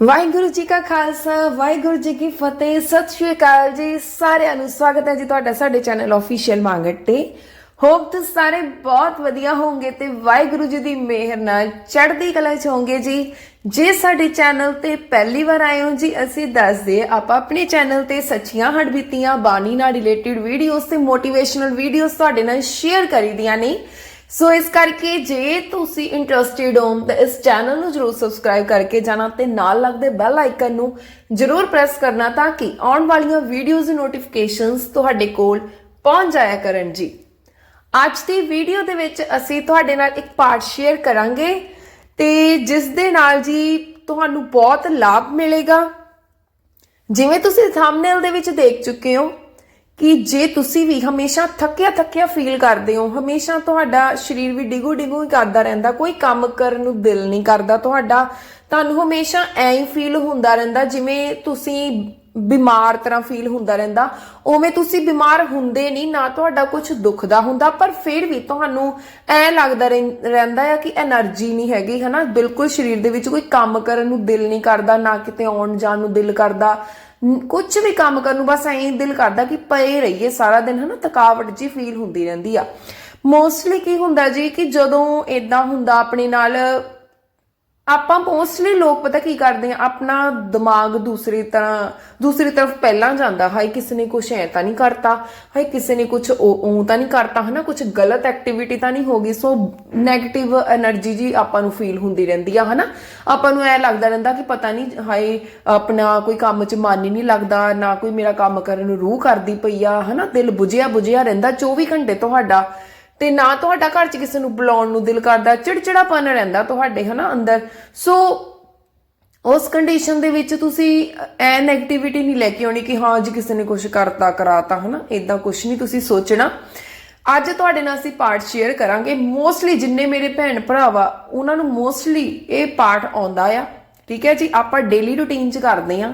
ਵਾਹਿਗੁਰੂ ਜੀ ਕਾ ਖਾਲਸਾ, ਵਾਹਿਗੁਰੂ ਜੀ ਕੀ ਫਤਿਹ, ਸਤਿ ਸ਼੍ਰੀ ਅਕਾਲ ਜੀ। ਸਾਰਿਆਂ ਨੂੰ ਸਵਾਗਤ ਹੈ ਜੀ ਤੁਹਾਡਾ ਸਾਡੇ ਚੈਨਲ ਆਫੀਸ਼ੀਅਲ ਮੰਗਟ ਤੇ। ਹੋਪ ਤੁਸੀਂ ਸਾਰੇ ਬਹੁਤ ਵਧੀਆ ਹੋਵੋਗੇ ਤੇ ਵਾਹਿਗੁਰੂ ਜੀ ਦੀ ਮਿਹਰ ਨਾਲ ਚੜ੍ਹਦੀ ਕਲਾ ਚ ਹੋਵੋਗੇ ਜੀ। ਜੇ ਸਾਡੇ ਚੈਨਲ ਤੇ ਪਹਿਲੀ ਵਾਰ ਆਏ ਹੋ ਜੀ, ਅਸੀਂ ਦੱਸਦੇ ਆਪਾਂ ਆਪਣੇ ਚੈਨਲ ਤੇ ਸੱਚੀਆਂ ਹੜਬੀਤੀਆਂ ਬਾਣੀ ਨਾਲ ਰਿਲੇਟਡ ਵੀਡੀਓਜ਼ ਤੇ ਮੋਟੀਵੇਸ਼ਨਲ ਵੀਡੀਓਜ਼ ਤੁਹਾਡੇ ਨਾਲ ਸ਼ੇਅਰ ਕਰੀਦੀਆਂ ਨੇ। ਸੋ ਇਸ ਕਰਕੇ ਜੇ ਤੁਸੀਂ ਇੰਟਰਸਟਿਡ ਹੋ, ਤਾਂ ਇਸ ਚੈਨਲ ਨੂੰ ਜਰੂਰ ਸਬਸਕ੍ਰਾਈਬ ਕਰਕੇ ਜਾਣਾ ਤੇ ਨਾਲ ਲੱਗਦੇ ਬੈਲ ਆਈਕਨ ਨੂੰ ਜਰੂਰ ਪ੍ਰੈਸ ਕਰਨਾ ਤਾਂ ਕਿ ਆਉਣ ਵਾਲੀਆਂ ਵੀਡੀਓਜ਼ ਦੀ ਨੋਟੀਫਿਕੇਸ਼ਨਸ ਤੁਹਾਡੇ ਕੋਲ ਪਹੁੰਚ ਜਾਇਆ ਕਰਨ ਜੀ। ਅੱਜ ਦੀ ਵੀਡੀਓ ਦੇ ਵਿੱਚ ਅਸੀਂ ਤੁਹਾਡੇ ਨਾਲ ਇੱਕ ਪਾਰਟ ਸ਼ੇਅਰ ਕਰਾਂਗੇ ਤੇ ਜਿਸ ਦੇ ਨਾਲ ਜੀ ਤੁਹਾਨੂੰ ਬਹੁਤ ਲਾਭ ਮਿਲੇਗਾ। ਜਿਵੇਂ ਤੁਸੀਂ ਥੰਬਨੇਲ ਦੇ ਵਿੱਚ ਦੇਖ ਚੁੱਕੇ ਹੋ ਕਿ ਜੇ ਤੁਸੀਂ ਵੀ ਹਮੇਸ਼ਾ ਥੱਕਿਆ ਥੱਕਿਆ ਫੀਲ ਕਰਦੇ ਹੋ, ਹਮੇਸ਼ਾ ਤੁਹਾਡਾ ਸਰੀਰ ਵੀ ਡਿਗੋ ਡਿਗੋ ਹੀ ਕਰਦਾ ਰਹਿੰਦਾ, ਕੋਈ ਕੰਮ ਕਰਨ ਨੂੰ ਦਿਲ ਨਹੀਂ ਕਰਦਾ, ਤੁਹਾਡਾ ਤੁਹਾਨੂੰ ਹਮੇਸ਼ਾ ਐਂ ਹੀ ਫੀਲ ਹੁੰਦਾ ਰਹਿੰਦਾ ਜਿਵੇਂ ਤੁਸੀਂ ਬਿਮਾਰ ਤਰ੍ਹਾਂ ਫੀਲ ਹੁੰਦਾ ਰਹਿੰਦਾ। ਉਵੇਂ ਤੁਸੀਂ ਬਿਮਾਰ ਹੁੰਦੇ ਨਹੀਂ, ਨਾ ਤੁਹਾਡਾ ਕੁਝ ਦੁਖਦਾ ਹੁੰਦਾ, ਪਰ ਫਿਰ ਵੀ ਤੁਹਾਨੂੰ ਐ ਲੱਗਦਾ ਰਹਿੰਦਾ ਹੈ ਕਿ એનર્ਜੀ ਨਹੀਂ ਹੈਗੀ, ਹਨਾ? ਬਿਲਕੁਲ ਸਰੀਰ ਦੇ ਵਿੱਚ ਕੋਈ ਕੰਮ ਕਰਨ ਨੂੰ ਦਿਲ ਨਹੀਂ ਕਰਦਾ, ਨਾ ਕਿਤੇ ਆਉਣ ਜਾਣ ਨੂੰ ਦਿਲ ਕਰਦਾ। ਕੁਝ ਵੀ ਕੰਮ ਕਰਨ ਨੂੰ ਬਸ ਐਂ ਦਿਲ ਕਰਦਾ ਕਿ ਪਏ ਰਹੀਏ, ਸਾਰਾ ਦਿਨ ਹਨਾ ਥਕਾਵਟ ਜੀ ਫੀਲ ਹੁੰਦੀ ਰਹਿੰਦੀ ਆ। ਮੋਸਟਲੀ ਕੀ ਹੁੰਦਾ ਜੀ ਕਿ ਜਦੋਂ ਇਦਾਂ ਹੁੰਦਾ ਆਪਣੇ ਨਾਲ ਆਪਾਂ ਮੋਸਟਲੀ ਲੋਕ ਪਤਾ ਕੀ ਕਰਦੇ ਆ, ਆਪਣਾ ਦਿਮਾਗ ਦੂਸਰੀ ਤਰ੍ਹਾਂ, ਦੂਸਰੀ ਤਰਫ ਪਹਿਲਾਂ ਜਾਂਦਾ, ਹਾਏ ਕਿਸੇ ਨੇ ਕੁਝ ਐ ਤਾਂ ਨਹੀਂ ਕਰਤਾ, ਹਾਏ ਕਿਸੇ ਨੇ ਕੁਝ ਉਹ ਤਾਂ ਨਹੀਂ ਕਰਤਾ, ਹਨਾ ਕੁਝ ਗਲਤ ਐਕਟੀਵਿਟੀ ਤਾਂ ਨਹੀਂ ਹੋ ਗਈ ਸੋ 네ਗੇਟਿਵ એનર્ਜੀ ਜੀ ਆਪਾਂ ਨੂੰ ਫੀਲ ਹੁੰਦੀ ਰਹਿੰਦੀ ਆ, ਹਨਾ। ਆਪਾਂ ਨੂੰ ਐ ਲੱਗਦਾ ਰਹਿੰਦਾ ਕਿ ਪਤਾ ਨਹੀਂ, ਹਾਏ ਆਪਣਾ ਕੋਈ ਕੰਮ 'ਚ ਮਨ ਹੀ ਨਹੀਂ ਲੱਗਦਾ, ਨਾ ਕੋਈ ਮੇਰਾ ਕੰਮ ਕਰਨ ਨੂੰ ਰੂਹ ਕਰਦੀ ਪਈ ਆ, ਹਨਾ, ਦਿਲ ਬੁਝਿਆ ਬੁਝਿਆ ਰਹਿੰਦਾ 24 ਘੰਟੇ ਤੁਹਾਡਾ ਤੇ ਨਾ ਤੁਹਾਡਾ ਘਰ 'ਚ ਕਿਸੇ ਨੂੰ ਬੁਲਾਉਣ ਨੂੰ ਦਿਲ ਕਰਦਾ, ਚਿੜਚਿੜਾਪਨ ਰਹਿੰਦਾ ਤੁਹਾਡੇ, ਹਨਾ, ਅੰਦਰ। ਸੋ ਉਸ ਕੰਡੀਸ਼ਨ ਦੇ ਵਿੱਚ ਤੁਸੀਂ ਐ 네ਗੇਟਿਵਿਟੀ ਨਹੀਂ ਲੈ ਕੇ ਆਉਣੀ ਕਿ ਹਾਂ ਜੀ ਕਿਸੇ ਨੇ ਕੁਝ ਕਰਤਾ, ਕਰਾਤਾ, ਹਨਾ ਇਦਾਂ ਕੁਝ ਨਹੀਂ ਤੁਸੀਂ ਸੋਚਣਾ। ਅੱਜ ਤੁਹਾਡੇ ਨਾਲ ਅਸੀਂ ਪਾਰਟ ਸ਼ੇਅਰ ਕਰਾਂਗੇ। ਮੋਸਟਲੀ ਜਿੰਨੇ ਮੇਰੇ ਭੈਣ ਭਰਾਵਾ, ਉਹਨਾਂ ਨੂੰ ਮੋਸਟਲੀ ਇਹ ਪਾਰਟ ਆਉਂਦਾ ਆ। ਠੀਕ ਹੈ ਜੀ, ਆਪਾਂ ਡੇਲੀ ਰੁਟੀਨ 'ਚ ਕਰਦੇ ਆ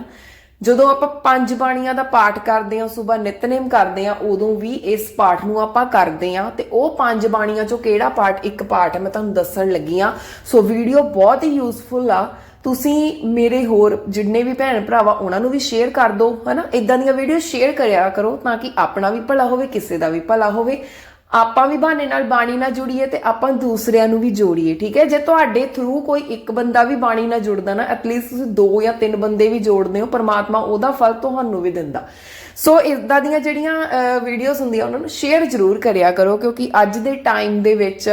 ਜਦੋਂ ਆਪਾਂ ਪੰਜ ਬਾਣੀਆਂ ਦਾ ਪਾਠ ਕਰਦੇ ਹਾਂ ਸਵੇਰ ਨਿਤਨੇਮ ਕਰਦੇ ਹਾਂ, ਉਦੋਂ ਵੀ ਇਸ ਪਾਠ ਨੂੰ ਆਪਾਂ ਕਰਦੇ ਹਾਂ। ਤੇ ਉਹ ਪੰਜ ਬਾਣੀਆਂ ਚੋਂ ਕਿਹੜਾ ਪਾਠ ਇੱਕ ਪਾਠ ਹੈ, ਮੈਂ ਤੁਹਾਨੂੰ ਦੱਸਣ ਲੱਗੀ ਆ ਸੋ ਵੀਡੀਓ ਬਹੁਤ ਹੀ ਯੂਸਫੁਲ ਆ। ਤੁਸੀਂ ਮੇਰੇ ਹੋਰ ਜਿੰਨੇ ਵੀ ਭੈਣ ਭਰਾਵਾ, ਉਹਨਾਂ ਨੂੰ ਵੀ ਸ਼ੇਅਰ ਕਰ ਦਿਓ, ਹਨਾ? ਇਦਾਂ ਦੀਆਂ ਵੀਡੀਓ ਸ਼ੇਅਰ ਕਰਿਆ ਕਰੋ ਤਾਂ ਕਿ ਆਪਣਾ ਵੀ ਭਲਾ ਹੋਵੇ, ਕਿਸੇ ਦਾ ਵੀ ਭਲਾ ਹੋਵੇ। ਆਪਾਂ ਵੀ ਬਹਾਨੇ ਨਾਲ ਬਾਣੀ ਨਾਲ ਜੁੜੀਏ ਤੇ ਆਪਾਂ ਦੂਸਰਿਆਂ ਨੂੰ ਵੀ ਜੋੜੀਏ, ਠੀਕ ਹੈ? ਜੇ ਤੁਹਾਡੇ ਥਰੂ ਕੋਈ ਇੱਕ ਬੰਦਾ ਵੀ ਬਾਣੀ ਨਾਲ ਜੁੜਦਾ ਨਾ ਐਟਲੀਸਟ ਤੁਸੀਂ ਦੋ ਜਾਂ ਤਿੰਨ ਬੰਦੇ ਵੀ ਜੋੜਦੇ ਹੋ, ਪਰਮਾਤਮਾ ਉਹਦਾ ਫਲ ਤੁਹਾਨੂੰ ਵੀ ਦਿੰਦਾ। ਸੋ ਇਦਾਂ ਦੀਆਂ ਜਿਹੜੀਆਂ ਵੀਡੀਓਜ਼ ਹੁੰਦੀਆਂ, ਉਹਨਾਂ ਨੂੰ ਸ਼ੇਅਰ ਜ਼ਰੂਰ ਕਰਿਆ ਕਰੋ, ਕਿਉਂਕਿ ਅੱਜ ਦੇ ਟਾਈਮ ਦੇ ਵਿੱਚ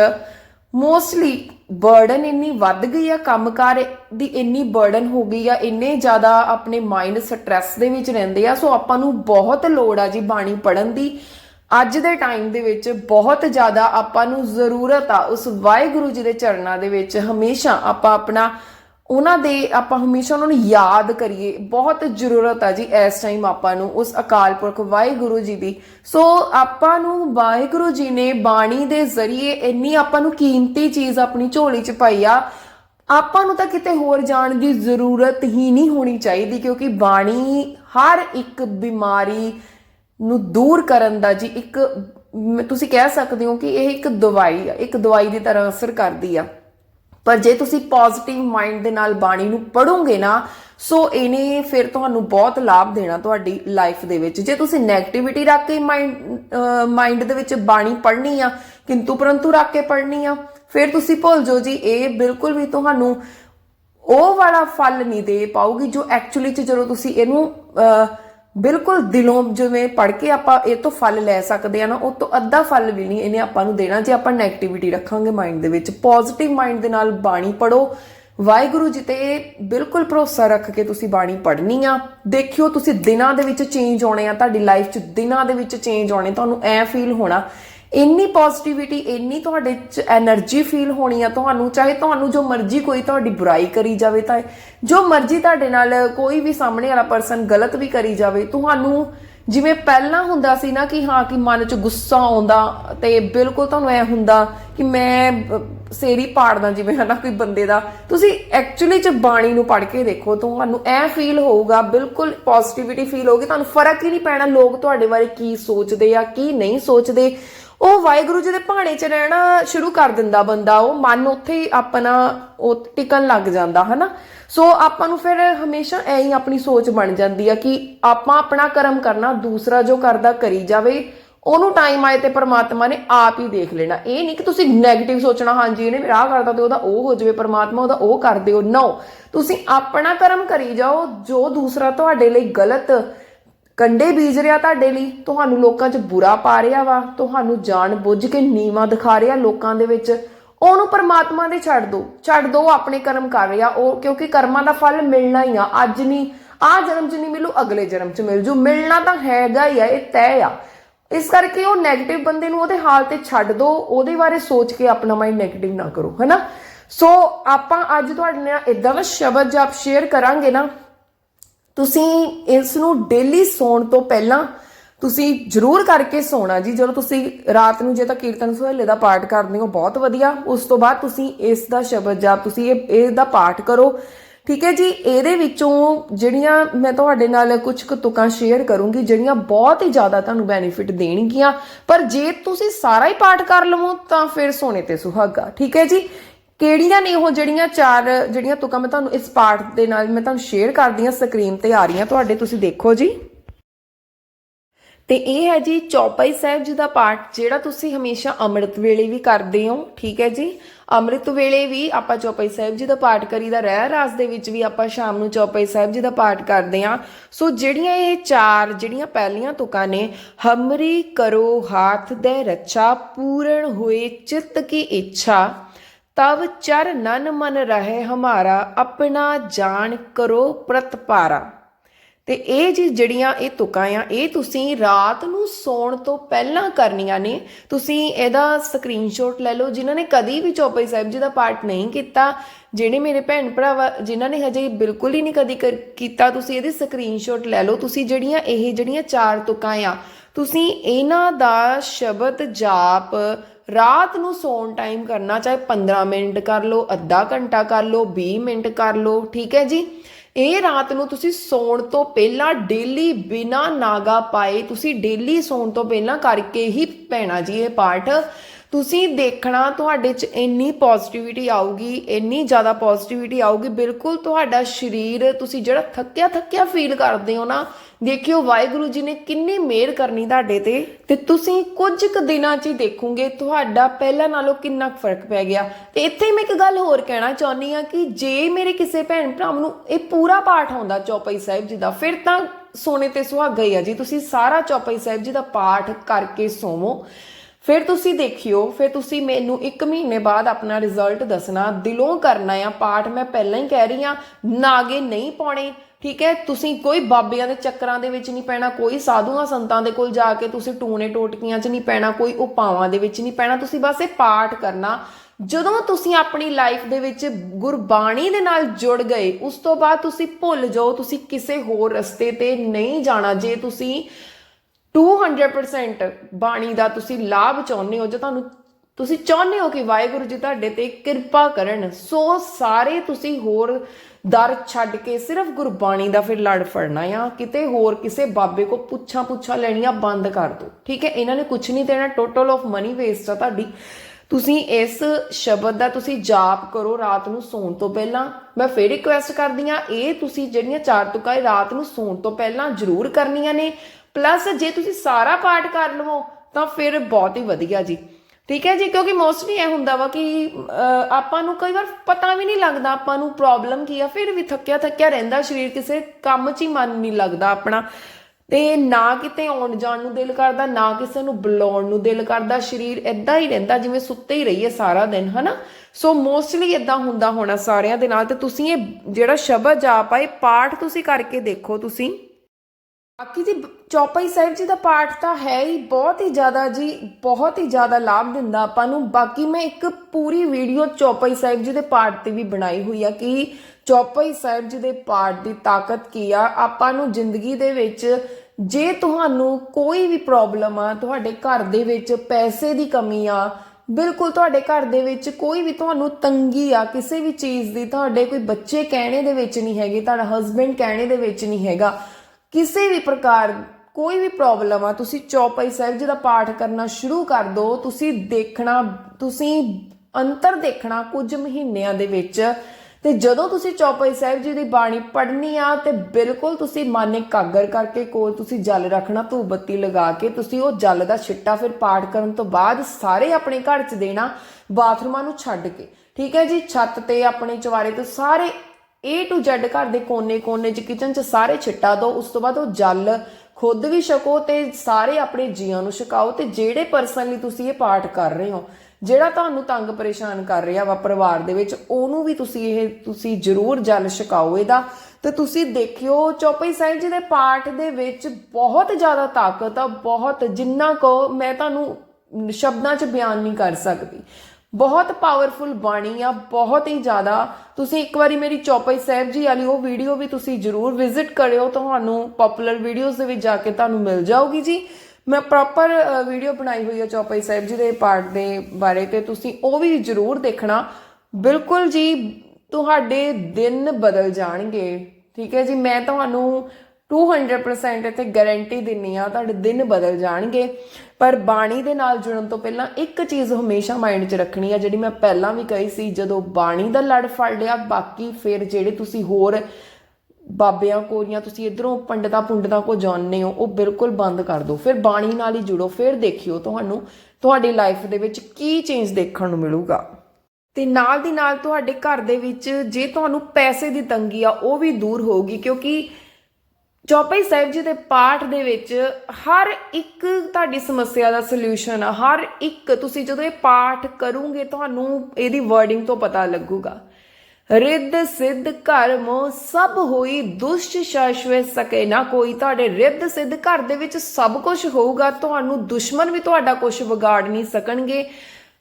ਮੋਸਟਲੀ ਬਰਡਨ ਇੰਨੀ ਵੱਧ ਗਈ ਆ, ਕੰਮਕਾਰ ਦੀ ਇੰਨੀ ਬਰਡਨ ਹੋ ਗਈ ਆ, ਇੰਨੇ ਜ਼ਿਆਦਾ ਆਪਣੇ ਮਾਈਂਡ ਸਟ੍ਰੈਸ ਦੇ ਵਿੱਚ ਰਹਿੰਦੇ ਆ ਸੋ ਆਪਾਂ ਨੂੰ ਬਹੁਤ ਲੋੜ ਆ ਜੀ ਬਾਣੀ ਪੜਨ ਦੀ। ਅੱਜ ਦੇ ਟਾਈਮ ਦੇ ਵਿੱਚ ਬਹੁਤ ਜ਼ਿਆਦਾ ਆਪਾਂ ਨੂੰ ਜ਼ਰੂਰਤ ਆ ਉਸ ਵਾਹਿਗੁਰੂ ਜੀ ਦੇ ਚਰਨਾਂ ਦੇ ਵਿੱਚ ਹਮੇਸ਼ਾ ਆਪਾਂ ਆਪਣਾ, ਉਹਨਾਂ ਦੇ ਆਪਾਂ ਹਮੇਸ਼ਾ ਉਹਨਾਂ ਨੂੰ ਯਾਦ ਕਰੀਏ। ਬਹੁਤ ਜ਼ਰੂਰਤ ਆ ਜੀ ਇਸ ਟਾਈਮ ਆਪਾਂ ਨੂੰ ਉਸ ਅਕਾਲ ਪੁਰਖ ਵਾਹਿਗੁਰੂ ਜੀ ਦੀ। ਸੋ ਆਪਾਂ ਨੂੰ ਵਾਹਿਗੁਰੂ ਜੀ ਨੇ ਬਾਣੀ ਦੇ ਜ਼ਰੀਏ ਇੰਨੀ ਆਪਾਂ ਨੂੰ ਕੀਮਤੀ ਚੀਜ਼ ਆਪਣੀ ਝੋਲੀ 'ਚ ਪਾਈ ਆ। ਆਪਾਂ ਨੂੰ ਤਾਂ ਕਿਤੇ ਹੋਰ ਜਾਣ ਦੀ ਜ਼ਰੂਰਤ ਹੀ ਨਹੀਂ ਹੋਣੀ ਚਾਹੀਦੀ ਕਿਉਂਕਿ ਬਾਣੀ ਹਰ ਇੱਕ ਬਿਮਾਰੀ ਨੂੰ ਦੂਰ ਕਰਨ ਦਾ ਜੀ ਇੱਕ ਤੁਸੀਂ ਕਹਿ ਸਕਦੇ ਹੋ ਕਿ ਇਹ ਇੱਕ ਦਵਾਈ ਆ, ਇੱਕ ਦਵਾਈ ਦੀ ਤਰ੍ਹਾਂ ਅਸਰ ਕਰਦੀ ਆ। ਪਰ ਜੇ ਤੁਸੀਂ ਪੋਜ਼ਿਟਿਵ ਮਾਈਂਡ ਦੇ ਨਾਲ ਬਾਣੀ ਨੂੰ ਪੜੋਗੇ ਨਾ, ਸੋ ਇਹਨੇ ਫਿਰ ਤੁਹਾਨੂੰ ਬਹੁਤ ਲਾਭ ਦੇਣਾ ਤੁਹਾਡੀ ਲਾਈਫ ਦੇ ਵਿੱਚ। ਜੇ ਤੁਸੀਂ 네ਗੇਟਿਵਿਟੀ ਰੱਖ ਕੇ ਮਾਈਂਡ ਮਾਈਂਡ ਦੇ ਵਿੱਚ ਬਾਣੀ ਪੜ੍ਹਨੀ ਆ, ਕਿੰਤੂ ਪਰੰਤੂ ਰੱਖ ਕੇ ਪੜ੍ਹਨੀ ਆ, ਫਿਰ ਤੁਸੀਂ ਭੁੱਲ ਜਾਓ ਜੀ, ਇਹ ਬਿਲਕੁਲ ਵੀ ਤੁਹਾਨੂੰ ਉਹ ਵਾਲਾ ਫਲ ਨਹੀਂ ਦੇ ਪਾਉਗੀ ਜੋ ਐਕਚੁਅਲੀ ਚ ਜਦੋਂ ਤੁਸੀਂ ਇਹਨੂੰ ਬਿਲਕੁਲ ਦਿਲੋਂ ਜਿਵੇਂ ਪੜ ਕੇ ਆਪਾਂ ਇਹ ਤੋਂ ਫਲ ਲੈ ਸਕਦੇ ਆ ਨਾ, ਉਹ ਤੋਂ ਅੱਧਾ ਫਲ ਵੀ ਨਹੀਂ ਇਹਨੇ ਆਪਾਂ ਨੂੰ ਦੇਣਾ। ਜੇ ਆਪਾਂ 네ਗੇਟਿਵਿਟੀ ਰੱਖਾਂਗੇ ਮਾਈਂਡ ਦੇ ਵਿੱਚ ਪੋਜ਼ਿਟਿਵ ਮਾਈਂਡ ਦੇ ਨਾਲ ਬਾਣੀ ਪੜੋ ਵਾਹਿਗੁਰੂ ਜੀ ਤੇ ਬਿਲਕੁਲ ਭਰੋਸਾ ਰੱਖ ਕੇ ਤੁਸੀਂ ਬਾਣੀ ਪੜ੍ਹਨੀ ਆ। ਦੇਖਿਓ ਤੁਸੀਂ ਦਿਨਾਂ ਦੇ ਵਿੱਚ ਚੇਂਜ ਆਉਣੇ ਆ, ਤੁਹਾਡੀ ਲਾਈਫ 'ਚ ਦਿਨਾਂ ਦੇ ਵਿੱਚ ਚੇਂਜ ਆਉਣੇ, ਤੁਹਾਨੂੰ ਐ ਫੀਲ ਹੋਣਾ ਇੰਨੀ ਪੋਜ਼ਿਟਿਵਿਟੀ ਇੰਨੀ ਤੁਹਾਡੇ ਚ એનર્ਜੀ ਫੀਲ ਹੋਣੀ ਆ ਤੁਹਾਨੂੰ, ਚਾਹੇ ਤੁਹਾਨੂੰ ਜੋ ਮਰਜ਼ੀ ਕੋਈ ਤੁਹਾਡੀ ਬੁਰਾਈ ਕਰੀ ਜਾਵੇ ਤਾਂ, ਜੋ ਮਰਜ਼ੀ ਤੁਹਾਡੇ ਨਾਲ ਕੋਈ ਵੀ ਸਾਹਮਣੇ ਵਾਲਾ ਪਰਸਨ ਗਲਤ ਵੀ ਕਰੀ ਜਾਵੇ, ਤੁਹਾਨੂੰ ਜਿਵੇਂ ਪਹਿਲਾਂ ਹੁੰਦਾ ਸੀ ਨਾ ਕਿ ਹਾਂ, ਕਿ ਮਨ 'ਚ ਗੁੱਸਾ ਆਉਂਦਾ ਤੇ ਬਿਲਕੁਲ ਤੁਹਾਨੂੰ ਐ ਹੁੰਦਾ ਕਿ ਮੈਂ ਸੇਰੀ ਪਾੜਦਾ ਜਿਵੇਂ ਹਨਾ ਕੋਈ ਬੰਦੇ ਦਾ। ਤੁਸੀਂ ਐਕਚੁਅਲੀ 'ਚ ਬਾਣੀ ਨੂੰ ਪੜ੍ਹ ਕੇ ਦੇਖੋ, ਤੁਹਾਨੂੰ ਐ ਫੀਲ ਹੋਊਗਾ, ਬਿਲਕੁਲ ਪੋਜ਼ਿਟਿਵਿਟੀ ਫੀਲ ਹੋਊਗੀ, ਤੁਹਾਨੂੰ ਫ਼ਰਕ ਹੀ ਨਹੀਂ ਪੈਣਾ ਲੋਕ ਤੁਹਾਡੇ ਬਾਰੇ ਕੀ ਸੋਚਦੇ ਆ, ਕੀ ਨਹੀਂ ਸੋਚਦੇ। ਉਹ ਵਾਹਿਗੁਰੂ ਜੀ ਦੇ ਭਾਣੇ 'ਚ ਰਹਿਣਾ ਸ਼ੁਰੂ ਕਰ ਦਿੰਦਾ ਬੰਦਾ, ਉਹ ਮਨ ਉੱਥੇ ਹੀ ਆਪਣਾ, ਉਹ ਟਿਕਣ ਲੱਗ ਜਾਂਦਾ, ਹਨਾ? ਸੋ ਆਪਾਂ ਨੂੰ ਫਿਰ ਹਮੇਸ਼ਾ ਐ ਹੀ ਆਪਣੀ ਸੋਚ ਬਣ ਜਾਂਦੀ ਆ ਕਿ ਆਪਾਂ ਆਪਣਾ ਕਰਮ ਕਰਨਾ, ਦੂਸਰਾ ਜੋ ਕਰਦਾ ਕਰੀ ਜਾਵੇ, ਉਹਨੂੰ ਟਾਈਮ ਆਏ ਤੇ ਪਰਮਾਤਮਾ ਨੇ ਆਪ ਹੀ ਦੇਖ ਲੈਣਾ। ਇਹ ਨਹੀਂ ਕਿ ਤੁਸੀਂ 네ਗੇਟਿਵ ਸੋਚਣਾ, ਹਾਂਜੀ, ਇਹਨੇ ਮੇਰਾ ਕਰਦਾ ਤੇ ਉਹਦਾ ਉਹ ਹੋ ਜਾਵੇ, ਪਰਮਾਤਮਾ ਉਹਦਾ ਉਹ ਕਰ ਦਿਓ। ਨੋ ਤੁਸੀਂ ਆਪਣਾ ਕਰਮ ਕਰੀ ਜਾਓ, ਜੋ ਦੂਸਰਾ ਤੁਹਾਡੇ ਲਈ ਗਲਤ ਕੰਡੇ ਬੀਜ ਰਿਹਾ ਤੁਹਾਡੇ ਲਈ? ਤੁਹਾਨੂੰ ਲੋਕਾਂ 'ਚ ਬੁਰਾ ਪਾ ਰਿਹਾ ਵਾ। ਤੁਹਾਨੂੰ ਜਾਣ ਬੁੱਝ ਕੇ ਨੀਵਾ ਦਿਖਾ ਰਿਹਾ ਲੋਕਾਂ ਦੇ ਵਿੱਚ। ਉਹਨੂੰ ਪਰਮਾਤਮਾ ਦੇ ਛੱਡ ਦਿਓ ਛੱਡ ਦਿਓ ਉਹ ਆਪਣੇ ਕਰਮ ਕਰ ਰਿਹਾ। ਉਹ ਕਿਉਂਕਿ ਕਰਮਾਂ ਦਾ ਫਲ ਮਿਲਣਾ ਹੀ ਆ। ਅੱਜ ਨਹੀਂ ਆ ਜਨਮ 'ਚ ਨਹੀਂ ਮਿਲੂ, ਅਗਲੇ ਜਨਮ 'ਚ ਮਿਲ ਜੂ। ਮਿਲਣਾ ਤਾਂ ਹੈਗਾ ਹੀ ਆ, ਇਹ ਤੈਅ ਆ। ਇਸ ਕਰਕੇ ਉਹ 네ਗੇਟਿਵ ਬੰਦੇ ਨੂੰ ਉਹਦੇ ਹਾਲ ਤੇ ਛੱਡ ਦਿਓ ਉਹਦੇ ਬਾਰੇ ਸੋਚ ਕੇ ਆਪਣਾ ਮਾਈਂਡ 네ਗੇਟਿਵ ਨਾ ਕਰੋ, ਹਨਾ? ਸੋ ਆਪਾਂ ਅੱਜ ਤੁਹਾਡੇ ਨਾਲ ਇਦਾਂ ਦਾ ਸ਼ਬਦ ਜਾਪ ਸ਼ੇਅਰ ਕਰਾਂਗੇ ਨਾ ਤੁਸੀਂ ਇਸ ਨੂੰ ਡੇਲੀ ਸੌਣ ਤੋਂ ਪਹਿਲਾਂ ਤੁਸੀਂ ਜ਼ਰੂਰ ਕਰਕੇ ਸੋਣਾ ਜੀ। ਜਦੋਂ ਤੁਸੀਂ ਰਾਤ ਨੂੰ ਜੇ ਤਾਂ ਕੀਰਤਨ ਸੁਹੇਲੇ ਦਾ ਪਾਠ ਕਰਦੇ ਹੋ, ਬਹੁਤ ਵਧੀਆ। ਉਸ ਤੋਂ ਬਾਅਦ ਤੁਸੀਂ ਇਸ ਦਾ ਸ਼ਬਦ ਜਾਪ ਤੁਸੀਂ ਇਹ ਇਹ ਦਾ ਪਾਠ ਕਰੋ। ਠੀਕ ਹੈ ਜੀ? ਇਹਦੇ ਵਿੱਚੋਂ ਜਿਹੜੀਆਂ ਮੈਂ ਤੁਹਾਡੇ ਨਾਲ ਕੁਝ ਕੁ ਤੁਕਾਂ ਸ਼ੇਅਰ ਕਰੂੰਗੀ, ਜਿਹੜੀਆਂ ਬਹੁਤ ਹੀ ਜ਼ਿਆਦਾ ਤੁਹਾਨੂੰ ਬੈਨੀਫਿਟ ਦੇਣਗੀਆਂ। ਪਰ ਜੇ ਤੁਸੀਂ ਸਾਰਾ ਹੀ ਪਾਠ ਕਰ ਲਵੋ, ਤਾਂ ਫਿਰ ਸੋਨੇ ਤੇ ਸੁਹਾਗਾ। ਠੀਕ ਹੈ ਜੀ? ਕਿਹੜੀਆਂ ਨੇ ਉਹ ਜਿਹੜੀਆਂ ਚਾਰ, ਜਿਹੜੀਆਂ ਤੁਕਾਂ ਮੈਂ ਤੁਹਾਨੂੰ ਇਸ ਪਾਠ ਦੇ ਨਾਲ ਮੈਂ ਤੁਹਾਨੂੰ ਸ਼ੇਅਰ ਕਰਦੀ ਹਾਂ ਸਕਰੀਨ ਤੇ ਆ ਰਹੀਆਂ ਤੁਹਾਡੇ ਤੁਸੀਂ ਦੇਖੋ ਜੀ। ਤੇ ਇਹ ਹੈ ਜੀ ਚੌਪਾਈ ਸਾਹਿਬ ਜੀ ਦਾ ਪਾਠ, ਜਿਹੜਾ ਤੁਸੀਂ ਹਮੇਸ਼ਾ ਅੰਮ੍ਰਿਤ ਵੇਲੇ ਵੀ ਕਰਦੇ ਹੋ, ਠੀਕ ਹੈ ਜੀ? ਅੰਮ੍ਰਿਤ ਵੇਲੇ ਵੀ ਆਪਾਂ ਚੌਪਈ ਸਾਹਿਬ ਜੀ ਦਾ ਪਾਠ ਕਰੀਦਾ ਰਹਿ ਰਾਸ ਦੇ ਵਿੱਚ ਵੀ ਆਪਾਂ ਸ਼ਾਮ ਨੂੰ ਚੌਪਈ ਸਾਹਿਬ ਜੀ ਦਾ ਪਾਠ ਕਰਦੇ ਹਾਂ। ਸੋ ਜਿਹੜੀਆਂ ਇਹ ਚਾਰ, ਜਿਹੜੀਆਂ ਪਹਿਲੀਆਂ ਤੁਕਾਂ ਨੇ, ਹਮਰੀ ਕਰੋ ਹਾਥ ਦੇ ਰੱਛਾ, ਪੂਰਨ ਹੋਏ ਚਿੱਤ ਕੀ ਇੱਛਾ। ਤਵ ਚਰ ਨਨ ਮਨ ਰਹੇ ਹਮਾਰਾ, ਆਪਣਾ ਜਾਣ ਕਰੋ ਪ੍ਰਤਪਾਰਾ ਤੇ ਇਹ ਜੀ ਜਿਹੜੀਆਂ ਇਹ ਤੁਕਾਂ ਆ, ਇਹ ਤੁਸੀਂ ਰਾਤ ਨੂੰ ਸੌਣ ਤੋਂ ਪਹਿਲਾਂ ਕਰਨੀਆਂ ਨੇ। ਤੁਸੀਂ ਇਹਦਾ ਸਕਰੀਨਸ਼ਾਟ ਲੈ ਲਓ, ਜਿਨ੍ਹਾਂ ਨੇ ਕਦੀ ਵੀ ਚੌਪਈ ਸਾਹਿਬ ਜੀ ਦਾ ਪਾਠ ਨਹੀਂ ਕੀਤਾ ਜਿਹੜੇ ਮੇਰੇ ਭੈਣ ਭਰਾ ਵਾ- ਜਿਨ੍ਹਾਂ ਨੇ ਹਜੇ ਬਿਲਕੁਲ ਹੀ ਨਹੀਂ ਕਦੀ ਕਰ- ਕੀਤਾ, ਤੁਸੀਂ ਇਹਦੀ ਸਕਰੀਨਸ਼ਾਟ ਲੈ ਲਓ। ਤੁਸੀਂ ਜਿਹੜੀਆਂ, ਇਹ ਜਿਹੜੀਆਂ ਚਾਰ ਤੁਕਾਂ ਆ, ਤੁਸੀਂ ਇਹਨਾਂ ਦਾ ਸ਼ਬਦ ਜਾਪ ਰਾਤ ਨੂੰ ਸੌਣ ਟਾਈਮ ਕਰਨਾ, ਚਾਹੇ 15 ਮਿੰਟ ਕਰ ਲਓ, ਅੱਧਾ ਘੰਟਾ ਕਰ ਲਓ 20 ਮਿੰਟ ਕਰ ਲਓ, ਠੀਕ ਹੈ ਜੀ? ਇਹ ਰਾਤ ਨੂੰ ਤੁਸੀਂ ਸੌਣ ਤੋਂ ਪਹਿਲਾਂ ਡੇਲੀ ਬਿਨਾ ਨਾਗਾ ਪਾਏ ਤੁਸੀਂ ਡੇਲੀ ਸੌਣ ਤੋਂ ਪਹਿਲਾਂ ਕਰਕੇ ਹੀ ਪੈਣਾ ਜੀ ਇਹ ਪਾਠ। ਤੁਸੀਂ ਦੇਖਣਾ ਤੁਹਾਡੇ 'ਚ ਇੰਨੀ ਪੋਜ਼ਿਟਿਵਿਟੀ ਆਊਗੀ, ਇੰਨੀ ਜ਼ਿਆਦਾ ਪੋਜ਼ਿਟਿਵਿਟੀ ਆਊਗੀ, ਬਿਲਕੁਲ ਤੁਹਾਡਾ ਸਰੀਰ ਤੁਸੀਂ ਜਿਹੜਾ ਥੱਕਿਆ ਥੱਕਿਆ ਫੀਲ ਕਰਦੇ ਹੋ ਨਾ, ਦੇਖਿਓ ਵਾਹਿਗੁਰੂ ਜੀ ਨੇ ਕਿੰਨੀ ਮਿਹਰ ਕਰਨੀ ਤੁਹਾਡੇ ਤੇ ਤੇ ਤੁਸੀਂ ਕੁਝ ਕੁ ਦਿਨਾਂ 'ਚ ਹੀ ਦੇਖੋਗੇ ਤੁਹਾਡਾ ਪਹਿਲਾਂ ਨਾਲੋਂ ਕਿੰਨਾ ਕੁ ਫ਼ਰਕ ਪੈ ਗਿਆ। ਤੇ ਇੱਥੇ ਮੈਂ ਇੱਕ ਗੱਲ ਹੋਰ ਕਹਿਣਾ ਚਾਹੁੰਦੀ ਆ ਕਿ ਜੇ ਮੇਰੇ ਕਿਸੇ ਭੈਣ ਭਰਾ ਨੂੰ ਇਹ ਪੂਰਾ ਪਾਠ ਆਉਂਦਾ ਚੌਪਈ ਸਾਹਿਬ ਜੀ ਦਾ, ਫਿਰ ਤਾਂ ਸੋਨੇ ਤੇ ਸੁਹਾਗਾ ਹੀ ਆ ਜੀ। ਤੁਸੀਂ ਸਾਰਾ ਚੌਪਈ ਸਾਹਿਬ ਜੀ ਦਾ ਪਾਠ ਕਰਕੇ ਸੋਵੋ। ਫਿਰ ਤੁਸੀਂ ਦੇਖਿਓ, ਫਿਰ ਤੁਸੀਂ ਮੈਨੂੰ 1 ਮਹੀਨੇ ਬਾਅਦ ਆਪਣਾ ਰਿਜ਼ਲਟ ਦੱਸਣਾ, ਦਿਲੋਂ ਕਰਨਾ ਆ ਪਾਠ, ਮੈਂ ਪਹਿਲਾਂ ਹੀ ਕਹਿ ਰਹੀ ਆ ਨਾਗੇ ਨਹੀਂ ਪਾਉਣੇ, ਠੀਕ ਹੈ? ਤੁਸੀਂ ਕੋਈ ਬਾਬਿਆਂ ਦੇ ਚੱਕਰਾਂ ਦੇ ਵਿੱਚ ਨਹੀਂ ਪੈਣਾ, ਕੋਈ ਸਾਧੂਆਂ ਸੰਤਾਂ ਦੇ ਕੋਲ ਜਾ ਕੇ ਤੁਸੀਂ ਟੂਣੇ ਟੋਟਕੀਆਂ 'ਚ ਨਹੀਂ ਪੈਣਾ, ਕੋਈ ਉਪਾਵਾਂ ਦੇ ਵਿੱਚ ਨਹੀਂ ਪੈਣਾ, ਤੁਸੀਂ ਬਸ ਇਹ ਪਾਠ ਕਰਨਾ। ਜਦੋਂ ਤੁਸੀਂ ਆਪਣੀ ਲਾਈਫ ਦੇ ਵਿੱਚ ਗੁਰਬਾਣੀ ਦੇ ਨਾਲ ਜੁੜ ਗਏ, ਉਸ ਤੋਂ ਬਾਅਦ ਤੁਸੀਂ ਭੁੱਲ ਜਾਓ, ਤੁਸੀਂ ਕਿਸੇ ਹੋਰ ਰਸਤੇ ਤੇ ਨਹੀਂ ਜਾਣਾ। ਜੇ ਤੁਸੀਂ 200% ਬਾਣੀ ਦਾ ਤੁਸੀਂ ਲਾਭ ਚਾਹੁੰਦੇ ਹੋ ਜੇ ਤੁਹਾਨੂੰ ਤੁਸੀਂ ਚਾਹੁੰਦੇ ਹੋ ਕਿ ਵਾਹਿਗੁਰੂ ਜੀ ਤੁਹਾਡੇ ਤੇ ਕਿਰਪਾ ਕਰਨ, ਸੋ ਸਾਰੇ ਤੁਸੀਂ ਹੋਰ ਦਰ ਛੱਡ ਕੇ ਸਿਰਫ ਗੁਰਬਾਣੀ ਦਾ ਫਿਰ ਲੜ ਫੜਨਾ ਆ, ਕਿਤੇ ਹੋਰ ਕਿਸੇ ਬਾਬੇ ਕੋ ਪੁੱਛਾਂ ਪੁੱਛਾਂ ਲੈਣੀਆਂ ਬੰਦ ਕਰ ਦਿਓ ਠੀਕ ਹੈ, ਇਹਨਾਂ ਨੇ ਕੁਝ ਨਹੀਂ ਦੇਣਾ ਟੋਟਲ ਆਫ ਮਨੀ ਵੇਸਟ ਆ ਤੁਹਾਡੀ। ਤੁਸੀਂ ਇਸ ਸ਼ਬਦ ਦਾ ਤੁਸੀਂ ਜਾਪ ਕਰੋ ਰਾਤ ਨੂੰ ਸੌਣ ਤੋਂ ਪਹਿਲਾਂ। ਮੈਂ ਫੇਰ ਰਿਕੁਐਸਟ ਕਰਦੀ ਆ ਇਹ ਤੁਸੀਂ ਜਿਹੜੀਆਂ ਚਾਰ ਤੁਕਾਂ ਰਾਤ ਨੂੰ ਸੌਣ ਤੋਂ ਪਹਿਲਾਂ ਜ਼ਰੂਰ ਕਰਨੀਆਂ ਨੇ। ਪਲੱਸ ਜੇ ਤੁਸੀਂ ਸਾਰਾ ਪਾਠ ਕਰ ਲਵੋ, ਤਾਂ ਫਿਰ ਬਹੁਤ ਹੀ ਵਧੀਆ ਜੀ। ਠੀਕ ਹੈ ਜੀ? ਕਿਉਂਕਿ ਮੋਸਟਲੀ ਇਹ ਹੁੰਦਾ ਵਾ ਕਿ ਆਪਾਂ ਨੂੰ ਕਈ ਵਾਰ ਪਤਾ ਵੀ ਨਹੀਂ ਲੱਗਦਾ ਆਪਾਂ ਨੂੰ ਪ੍ਰੋਬਲਮ ਕੀ ਆ, ਫਿਰ ਵੀ ਥੱਕਿਆ ਥੱਕਿਆ ਰਹਿੰਦਾ ਸਰੀਰ, ਕਿਸੇ ਕੰਮ 'ਚ ਹੀ ਮਨ ਨਹੀਂ ਲੱਗਦਾ ਆਪਣਾ। ਤੇ ਨਾ ਕਿਤੇ ਆਉਣ ਜਾਣ ਨੂੰ ਦਿਲ ਕਰਦਾ, ਨਾ ਕਿਸੇ ਨੂੰ ਬੁਲਾਉਣ ਨੂੰ ਦਿਲ ਕਰਦਾ, ਸਰੀਰ ਇਦਾਂ ਹੀ ਰਹਿੰਦਾ ਜਿਵੇਂ ਸੁੱਤੇ ਹੀ ਰਹੀਏ ਸਾਰਾ ਦਿਨ, ਹਨਾ? ਸੋ ਮੋਸਟਲੀ ਇਦਾਂ ਹੁੰਦਾ ਹੋਣਾ ਸਾਰਿਆਂ ਦੇ ਨਾਲ। ਤੇ ਤੁਸੀਂ ਇਹ ਜਿਹੜਾ ਸ਼ਬਦ ਜਾਪ ਆ, ਇਹ ਪਾਠ ਤੁਸੀਂ ਕਰਕੇ ਦੇਖੋ ਤੁਸੀਂ। ਬਾਕੀ ਜੀ ਬ- ਚੌਪਈ ਸਾਹਿਬ ਜੀ ਦਾ ਪਾਠ ਤਾਂ ਹੈ ਹੀ, ਬਹੁਤ ਹੀ ਜ਼ਿਆਦਾ ਜੀ, ਬਹੁਤ ਹੀ ਜ਼ਿਆਦਾ ਲਾਭ ਦਿੰਦਾ ਆਪਾਂ ਨੂੰ। ਬਾਕੀ ਮੈਂ ਇੱਕ ਪੂਰੀ ਵੀਡੀਓ ਚੌਪਈ ਸਾਹਿਬ ਜੀ ਦੇ ਪਾਠ ਤੇ ਵੀ ਬਣਾਈ ਹੋਈ ਆ ਕਿ ਚੌਪਈ ਸਾਹਿਬ ਜੀ ਦੇ ਪਾਠ ਦੀ ਤਾਕਤ ਕੀ ਆ। ਆਪਾਂ ਨੂੰ ਜ਼ਿੰਦਗੀ ਦੇ ਵਿੱਚ ਜੇ ਤੁਹਾਨੂੰ ਕੋਈ ਵੀ ਪ੍ਰੋਬਲਮ ਆ, ਤੁਹਾਡੇ ਘਰ ਦੇ ਵਿੱਚ ਪੈਸੇ ਦੀ ਕਮੀ ਆ, ਬਿਲਕੁਲ ਤੁਹਾਡੇ ਘਰ ਦੇ ਵਿੱਚ ਕੋਈ ਵੀ ਤੁਹਾਨੂੰ ਤੰਗੀ ਆ, ਕਿਸੇ ਵੀ ਚੀਜ਼ ਦੀ ਤੁਹਾਡੇ ਕੋਈ ਬੱਚੇ ਕਹਿਣੇ ਦੇ ਵਿੱਚ ਨਹੀਂ ਹੈਗੇ, ਤੁਹਾਡਾ ਹਸਬੰਡ ਕਹਿਣੇ ਦੇ ਵਿੱਚ ਨਹੀਂ ਹੈਗਾ ਕਿਸੇ ਵੀ ਪ੍ਰਕਾਰ ਕੋਈ ਵੀ ਪ੍ਰੋਬਲਮ ਆ, ਤੁਸੀਂ ਚੌਪਾਈ ਸਾਹਿਬ ਜੀ ਦਾ ਪਾਠ ਕਰਨਾ ਸ਼ੁਰੂ ਕਰ ਦਿਓ ਤੁਸੀਂ ਦੇਖਣਾ, ਤੁਸੀਂ ਅੰਤਰ ਦੇਖਣਾ ਕੁਝ ਮਹੀਨਿਆਂ ਦੇ ਵਿੱਚ। ਤੇ ਜਦੋਂ ਤੁਸੀਂ ਚੌਪਈ ਸਾਹਿਬ ਜੀ ਦੀ ਬਾਣੀ ਪੜ੍ਹਨੀ ਆ, ਤੇ ਬਿਲਕੁਲ ਤੁਸੀਂ ਮਨ ਇਕਾਗਰ ਕਰਕੇ ਕੋਲ ਤੁਸੀਂ ਜਲ ਰੱਖਣਾ, ਧੂਪ ਬੱਤੀ ਲਗਾ ਕੇ ਤੁਸੀਂ ਉਹ ਜਲ ਦਾ ਛਿੱਟਾ ਫਿਰ ਪਾਠ ਕਰਨ ਤੋਂ ਬਾਅਦ ਸਾਰੇ ਆਪਣੇ ਘਰ 'ਚ ਦੇਣਾ, ਬਾਥਰੂਮਾਂ ਨੂੰ ਛੱਡ ਕੇ। ਠੀਕ ਹੈ ਜੀ, ਛੱਤ ਤੇ ਆਪਣੇ ਚਵਾਰੇ ਤੋਂ ਸਾਰੇ A to Z ਘਰ ਦੇ ਕੋਨੇ-ਕੋਨੇ 'ਚ ਕਿਚਨ 'ਚ ਸਾਰੇ ਛਿੱਟਾ ਦਿਓ ਉਸ ਤੋਂ ਬਾਅਦ ਉਹ ਜਲ ਖੁਦ ਵੀ ਛਕੋ ਤੇ ਸਾਰੇ ਆਪਣੇ ਜੀਆਂ ਨੂੰ ਛਕਾਓ ਤੇ ਜਿਹੜੇ ਪਰਸਨਲੀ ਤੁਸੀਂ ਇਹ ਪਾਠ ਕਰ ਰਹੇ ਹੋ, ਜਿਹੜਾ ਤੁਹਾਨੂੰ ਤੰਗ ਪਰੇਸ਼ਾਨ ਕਰ ਰਿਹਾ ਵਾ ਪਰਿਵਾਰ ਦੇ ਵਿੱਚ, ਉਹਨੂੰ ਵੀ ਤੁਸੀਂ ਇਹ, ਤੁਸੀਂ ਜ਼ਰੂਰ ਜਲ ਛਕਾਓ ਇਹਦਾ। ਤੇ ਤੁਸੀਂ ਦੇਖਿਓ, ਚੌਪਈ ਸਾਹਿਬ ਜੀ ਦੇ ਪਾਠ ਦੇ ਵਿੱਚ ਬਹੁਤ ਜ਼ਿਆਦਾ ਤਾਕਤ ਆ, ਬਹੁਤ ਜਿੰਨਾ ਕੋ ਮੈਂ ਤੁਹਾਨੂੰ ਸ਼ਬਦਾਂ 'ਚ ਬਿਆਨ ਨਹੀਂ ਕਰ ਸਕਦੀ। ਬਹੁਤ ਪਾਵਰਫੁਲ ਬਾਣੀ ਆ, ਬਹੁਤ ਹੀ ਜ਼ਿਆਦਾ। ਤੁਸੀਂ ਇੱਕ ਵਾਰੀ ਮੇਰੀ ਚੌਪਈ ਸਾਹਿਬ ਜੀ ਵਾਲੀ ਉਹ ਵੀਡੀਓ ਵੀ ਤੁਸੀਂ ਜਰੂਰ ਵਿਜ਼ਿਟ ਕਰਿਓ, ਤੁਹਾਨੂੰ ਪਪੂਲਰ ਵੀਡੀਓਜ਼ ਦੇ ਵਿੱਚ ਜਾ ਕੇ ਤੁਹਾਨੂੰ ਮਿਲ ਜਾਊਗੀ ਜੀ। ਮੈਂ ਪ੍ਰੋਪਰ ਵੀਡੀਓ ਬਣਾਈ ਹੋਈ ਹੈ ਚੌਪਈ ਸਾਹਿਬ ਜੀ ਦੇ ਪਾਠ ਦੇ ਬਾਰੇ ਤੇ ਤੁਸੀਂ ਉਹ ਵੀ ਜਰੂਰ ਦੇਖਣਾ। ਬਿਲਕੁਲ ਜੀ, ਤੁਹਾਡੇ ਦਿਨ ਬਦਲ ਜਾਣਗੇ। ਠੀਕ ਹੈ ਜੀ, ਮੈਂ ਤੁਹਾਨੂੰ 200% ਇੱਥੇ ਗਾਰੰਟੀ ਦਿੰਨੀ ਆ, ਤੁਹਾਡੇ ਦਿਨ ਬਦਲ ਜਾਣਗੇ। ਪਰ ਬਾਣੀ ਦੇ ਨਾਲ ਜੁੜਨ ਤੋਂ ਪਹਿਲਾਂ ਇੱਕ ਚੀਜ਼ ਹਮੇਸ਼ਾ ਮਾਈਂਡ 'ਚ ਰੱਖਣੀ ਆ, ਜਿਹੜੀ ਮੈਂ ਪਹਿਲਾਂ ਵੀ ਕਹੀ ਸੀ, ਜਦੋਂ ਬਾਣੀ ਦਾ ਲੜ ਫੜ ਲਿਆ, ਬਾਕੀ ਫਿਰ ਜਿਹੜੇ ਤੁਸੀਂ ਹੋਰ ਬਾਬਿਆਂ ਕੋ ਜਾਂ ਤੁਸੀਂ ਇਧਰੋਂ ਪੰਡਤਾਂ ਪੁੰਡਤਾਂ ਕੋ ਜਾਣਦੇ ਹੋ, ਉਹ ਬਿਲਕੁਲ ਬੰਦ ਕਰ ਦਿਓ। ਫਿਰ ਬਾਣੀ ਨਾਲ ਹੀ ਜੁੜੋ, ਫਿਰ ਦੇਖਿਓ ਤੁਹਾਨੂੰ, ਤੁਹਾਡੀ ਲਾਈਫ ਦੇ ਵਿੱਚ ਕੀ ਚੇਂਜ ਦੇਖਣ ਨੂੰ ਮਿਲੂਗਾ। ਤੇ ਨਾਲ ਦੀ ਨਾਲ ਤੁਹਾਡੇ ਘਰ ਦੇ ਵਿੱਚ ਜੇ ਤੁਹਾਨੂੰ ਪੈਸੇ ਦੀ ਤੰਗੀ ਆ, ਉਹ ਵੀ ਦੂਰ ਹੋਊਗੀ, ਕਿਉਂਕਿ ਚੌਪਈ ਸਾਹਿਬ ਜੀ ਦੇ ਪਾਠ ਦੇ ਵਿੱਚ ਹਰ ਇੱਕ ਤੁਹਾਡੀ ਸਮੱਸਿਆ ਦਾ ਸੋਲੂਸ਼ਨ ਆ, ਹਰ ਇੱਕ ਤੁਸੀਂ ਜਦੋਂ ਇਹ ਪਾਠ ਕਰੋਗੇ, ਤੁਹਾਨੂੰ ਇਹਦੀ ਵਰਡਿੰਗ ਤੋਂ ਪਤਾ ਲੱਗੂਗਾ। ਰਿੱਧ ਸਿੱਧ ਘਰ ਮੋ ਸਭ ਹੋਈ ਦੁਸ਼ਟ ਸ਼ਾਸ਼ਵੇ ਸਕੇ ਨਾ ਕੋਈ। ਤੁਹਾਡੇ ਰਿੱਧ ਸਿੱਧ ਘਰ ਦੇ ਵਿੱਚ ਸਭ ਕੁਝ ਹੋਊਗਾ, ਤੁਹਾਨੂੰ ਦੁਸ਼ਮਣ ਵੀ ਤੁਹਾਡਾ ਕੁਝ ਵਿਗਾੜ ਨਹੀਂ ਸਕਣਗੇ।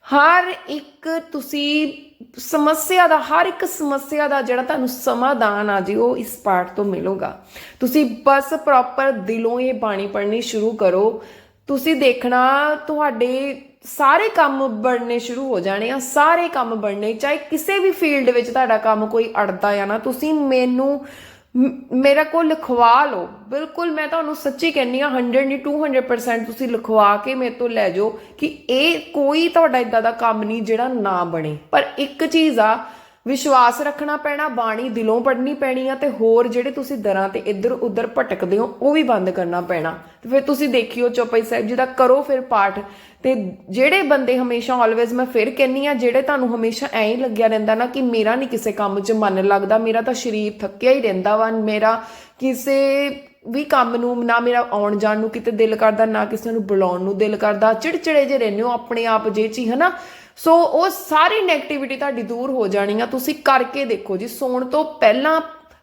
ਹਰ ਇੱਕ ਤੁਸੀਂ ਸਮੱਸਿਆ ਦਾ, ਹਰ ਇੱਕ ਸਮੱਸਿਆ ਦਾ ਜਿਹੜਾ ਤੁਹਾਨੂੰ ਸਮਾਧਾਨ ਆ ਜੀ, ਉਹ ਇਸ ਪਾਠ ਤੋਂ ਮਿਲੂਗਾ। ਤੁਸੀਂ ਬਸ ਪ੍ਰੋਪਰ ਦਿਲੋਂ ਇਹ ਬਾਣੀ ਪੜ੍ਹਨੀ ਸ਼ੁਰੂ ਕਰੋ। ਤੁਸੀਂ ਦੇਖਣਾ, ਤੁਹਾਡੇ ਸਾਰੇ ਕੰਮ ਬਣਨੇ ਸ਼ੁਰੂ ਹੋ ਜਾਣੇ ਆ, ਸਾਰੇ ਕੰਮ ਬਣਨੇ, ਚਾਹੇ ਕਿਸੇ ਵੀ ਫੀਲਡ ਵਿੱਚ ਤੁਹਾਡਾ ਕੰਮ ਕੋਈ ਅੜਦਾ ਆ ਨਾ, ਤੁਸੀਂ ਮੈਨੂੰ ਮੇਰਾ ਕੋਲ ਲਿਖਵਾ ਲਓ। ਬਿਲਕੁਲ ਮੈਂ ਤੁਹਾਨੂੰ ਸੱਚੀ ਕਹਿੰਨੀ ਆ 100 ਨਹੀਂ 200% ਤੁਸੀਂ ਲਿਖਵਾ ਕੇ ਮੇਰੇ ਤੋਂ ਲੈ ਜਾਓ ਕਿ ਇਹ ਕੋਈ ਤੁਹਾਡਾ ਇਦਾਂ ਦਾ ਕੰਮ ਨਹੀਂ ਜਿਹੜਾ ਨਾ ਬਣੇ। ਪਰ ਇੱਕ ਚੀਜ਼ ਆ ਵਿਸ਼ਵਾਸ ਰੱਖਣਾ ਪੈਣਾ, ਬਾਣੀ ਦਿਲੋਂ ਪੜਨੀ ਪੈਣੀ ਆ ਤੇ ਹੋਰ ਜਿਹੜੇ ਤੁਸੀਂ ਦਰਾਂ ਤੇ ਇੱਧਰ ਉੱਧਰ ਭਟਕਦੇ ਹੋ, ਉਹ ਵੀ ਬੰਦ ਕਰਨਾ ਪੈਣਾ। ਤੇ ਫਿਰ ਤੁਸੀਂ ਦੇਖਿਓ ਚੌਪਈ ਸਾਹਿਬ ਜੀ ਦਾ ਕਰੋ ਫਿਰ ਪਾਠ। ਤੇ ਜਿਹੜੇ ਬੰਦੇ ਹਮੇਸ਼ਾ ਆਲਵੇਜ਼ ਮੈਂ ਫਿਰ ਕਹਿੰਨੀ ਆ, ਜਿਹੜੇ ਤੁਹਾਨੂੰ ਹਮੇਸ਼ਾ ਐਂ ਹੀ ਲੱਗਿਆ ਰਹਿੰਦਾ ਨਾ ਕਿ ਮੇਰਾ ਨਹੀਂ ਕਿਸੇ ਕੰਮ 'ਚ ਮਨ ਲੱਗਦਾ, ਮੇਰਾ ਤਾਂ ਸਰੀਰ ਥੱਕਿਆ ਹੀ ਰਹਿੰਦਾ ਵਾ, ਮੇਰਾ ਕਿਸੇ ਵੀ ਕੰਮ ਨੂੰ ਨਾ ਮੇਰਾ ਆਉਣ ਜਾਣ ਨੂੰ ਕਿਤੇ ਦਿਲ ਕਰਦਾ, ਨਾ ਕਿਸੇ ਨੂੰ ਬੁਲਾਉਣ ਨੂੰ ਦਿਲ ਕਰਦਾ। ਚਿੜਚਿੜੇ ਜੇ ਰਹਿੰਦੇ ਹੋ ਆਪਣੇ ਆਪ ਜੇ ਚ ਹੀ, ਹਨਾ? ਸੋ ਉਹ ਸਾਰੀ 네ਗੇਟਿਵਿਟੀ ਤੁਹਾਡੀ ਦੂਰ ਹੋ ਜਾਣੀ ਆ। ਤੁਸੀਂ ਕਰਕੇ ਦੇਖੋ ਜੀ, ਸੌਣ ਤੋਂ ਪਹਿਲਾਂ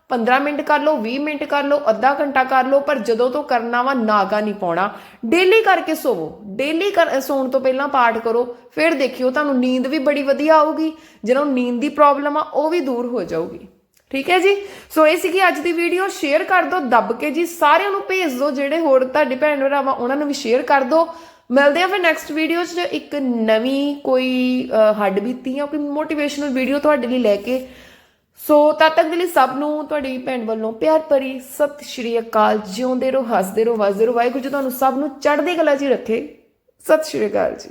15 ਮਿੰਟ ਕਰ ਲਓ 20 ਮਿੰਟ ਕਰ ਲਓ, ਅੱਧਾ ਘੰਟਾ ਕਰ ਲਓ, ਪਰ ਜਦੋਂ ਤੋਂ ਕਰਨਾ ਵਾ, ਨਾਗਾ ਨਹੀਂ ਪਾਉਣਾ। ਡੇਲੀ ਕਰਕੇ ਸੋਵੋ। ਡੇਲੀ ਕਰ ਸੌਣ ਤੋਂ ਪਹਿਲਾਂ ਪਾਠ ਕਰੋ, ਫਿਰ ਦੇਖਿਓ ਤੁਹਾਨੂੰ ਨੀਂਦ ਵੀ ਬੜੀ ਵਧੀਆ ਆਊਗੀ। ਜਿਹਨਾਂ ਨੂੰ ਨੀਂਦ ਦੀ ਪ੍ਰੋਬਲਮ ਆ, ਉਹ ਵੀ ਦੂਰ ਹੋ ਜਾਊਗੀ। ਠੀਕ ਹੈ ਜੀ? ਸੋ ਇਹ ਸੀਗੀ ਅੱਜ ਦੀ ਵੀਡੀਓ ਸ਼ੇਅਰ ਕਰ ਦਿਓ, ਦੱਬ ਕੇ ਜੀ। ਸਾਰਿਆਂ ਨੂੰ ਭੇਜ ਦਿਓ, ਜਿਹੜੇ ਹੋਰ ਤੁਹਾਡੇ ਭੈਣ ਭਰਾਵਾਂ ਉਹਨਾਂ ਨੂੰ ਵੀ ਸ਼ੇਅਰ ਕਰ ਦਿਓ। ਮਿਲਦੇ ਆ ਫਿਰ ਨੈਕਸਟ ਵੀਡੀਓ 'ਚ ਇੱਕ ਨਵੀਂ ਕੋਈ ਹੱਡ ਬੀਤੀ ਜਾਂ ਕੋਈ ਮੋਟੀਵੇਸ਼ਨਲ ਵੀਡੀਓ ਤੁਹਾਡੇ ਲਈ ਲੈ ਕੇ, ਸੋ ਤਦ ਤੱਕ ਦੇ ਲਈ ਸਭ ਨੂੰ, ਤੁਹਾਡੀ ਭੈਣ ਵੱਲੋਂ ਪਿਆਰ ਭਰੀ ਸਤਿ ਸ਼੍ਰੀ ਅਕਾਲ। ਜਿਉਂਦੇ ਰਹੋ, ਹੱਸਦੇ ਰਹੋ, ਵਸਦੇ ਰਹੋ। ਵਾਹਿਗੁਰੂ ਜੀ, ਤੁਹਾਨੂੰ ਸਭ ਨੂੰ ਚੜ੍ਹਦੀ ਕਲਾ 'ਚ ਹੀ ਰੱਖੇ। ਸਤਿ ਸ਼੍ਰੀ ਅਕਾਲ ਜੀ।